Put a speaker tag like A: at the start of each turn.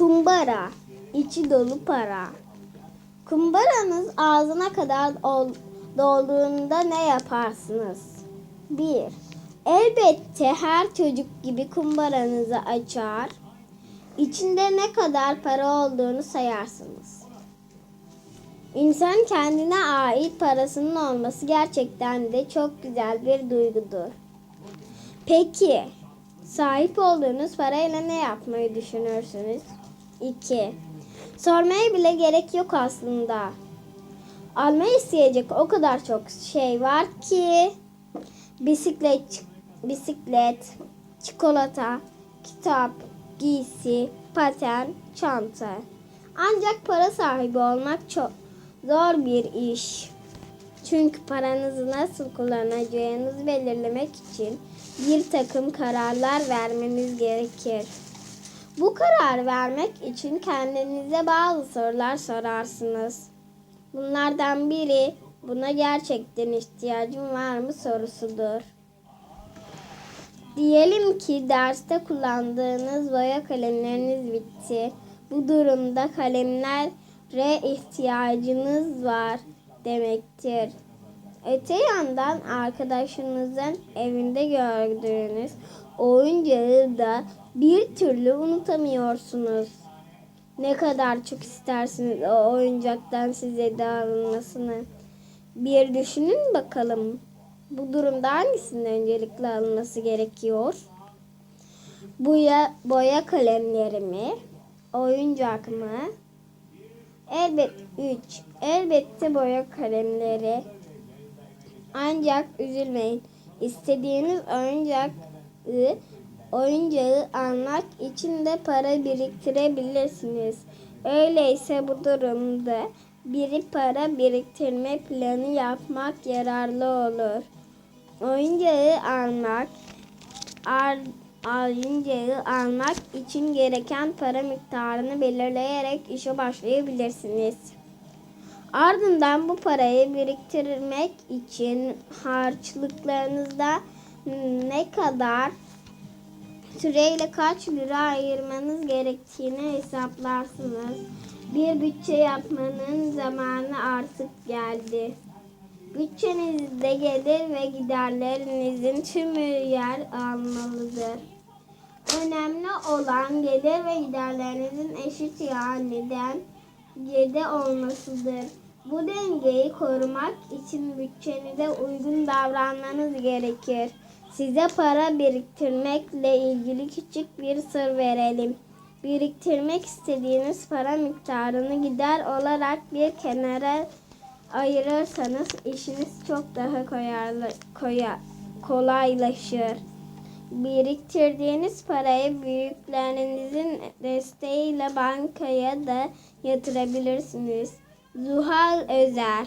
A: Kumbara, içi dolu para. Kumbaranız ağzına kadar ol- dolduğunda ne yaparsınız? 1. Elbette her çocuk gibi kumbaranızı açar. İçinde ne kadar para olduğunu sayarsınız. İnsan kendine ait parasının olması gerçekten de çok güzel bir duygudur. Peki, sahip olduğunuz parayla ne yapmayı düşünürsünüz? 2. Sormaya bile gerek yok aslında. Almayı isteyecek o kadar çok şey var ki bisiklet, bisiklet, çikolata, kitap, giysi, paten, çanta. Ancak para sahibi olmak çok zor bir iş. Çünkü paranızı nasıl kullanacağınızı belirlemek için bir takım kararlar vermeniz gerekir. Bu karar vermek için kendinize bazı sorular sorarsınız. Bunlardan biri buna gerçekten ihtiyacım var mı sorusudur. Diyelim ki derste kullandığınız boya kalemleriniz bitti. Bu durumda kalemlere ihtiyacınız var demektir. Öte yandan arkadaşınızın evinde gördüğünüz oyuncağı da bir türlü unutamıyorsunuz. Ne kadar çok istersiniz o oyuncaktan size de alınmasını. Bir düşünün bakalım. Bu durumda hangisinin öncelikle alınması gerekiyor? Boya, boya kalemleri mi? Oyuncak mı? Elbet 3. Elbette boya kalemleri. Ancak üzülmeyin. İstediğiniz oyuncağı oyuncağı almak için de para biriktirebilirsiniz. Öyleyse bu durumda biri para biriktirme planı yapmak yararlı olur. Oyuncağı almak, ar, oyuncağı almak için gereken para miktarını belirleyerek işe başlayabilirsiniz. Ardından bu parayı biriktirmek için harçlıklarınızda ne kadar süreyle kaç lira ayırmanız gerektiğini hesaplarsınız. Bir bütçe yapmanın zamanı artık geldi. Bütçenizde gelir ve giderlerinizin tümü yer almalıdır. Önemli olan gelir ve giderlerinizin eşit yani dengede olmasıdır. Bu dengeyi korumak için bütçenize uygun davranmanız gerekir. Size para biriktirmekle ilgili küçük bir sır verelim. Biriktirmek istediğiniz para miktarını gider olarak bir kenara ayırırsanız işiniz çok daha koyarlı, koya, kolaylaşır. Biriktirdiğiniz parayı büyüklerinizin desteğiyle bankaya da yatırabilirsiniz. Zuhal Özer